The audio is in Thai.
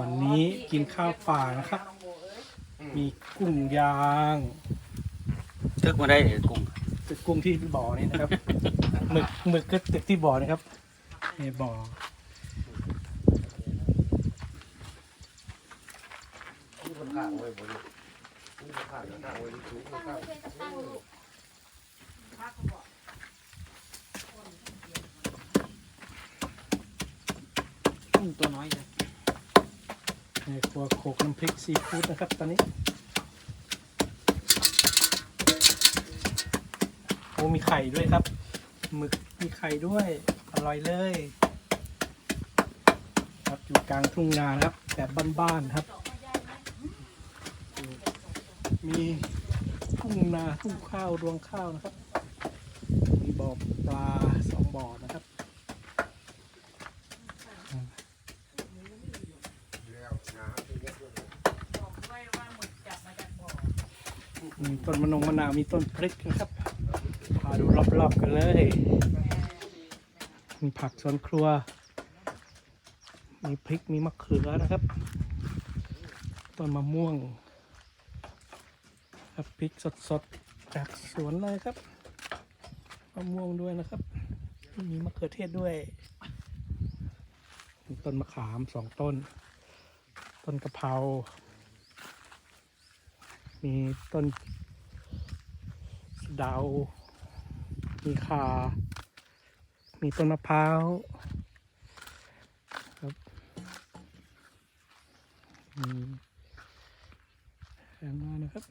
วันนี้กินข้าวป่านะครับน้องโบเอ้ยมีกุ้งยางตึกมาได้เลยกุ้งตึกกุ้งที่บ่อนี่นะครับหมึกหมึกก็ตึกที่บ่อนะครับในบ่อนี่คนข้างไว้บ่ดินี่คนข้างข้างไว้ดิถูกคนข้างกุ้งตัวน้อยเลย ในครัวโขกน้ำพริกซีฟู้ดนะครับตอนนี้ โอ้มีไข่ด้วยครับหมึกมีไข่ด้วย อร่อยเลย ครับอยู่กลางทุ่งนานครับ แบบบ้านๆครับ มีทุ่งนาทุ่งข้าวรวงข้าวนะครับ มีบ่อปลาสองบ่อนะครับ แล้วนะเป็นเยอะเลย บอกด้วยว่าหมึกจับมาจากบ่อ มีต้นมะนงมะนาวมีต้นพริกนะครับ พาดูรอบๆกันเลย มีผักสวนครัว มีพริกมีมะเขือนะครับ ต้นมะม่วงครับพริกสดๆจากสวนเลยครับมะม่วงด้วยนะครับ มีมะเขือเทศด้วยมีต้นมะขามสองต้น ต้นกะเพรา มีต้นดาว มีขา มีต้นมะพร้าวครับมีแอนมานะครับ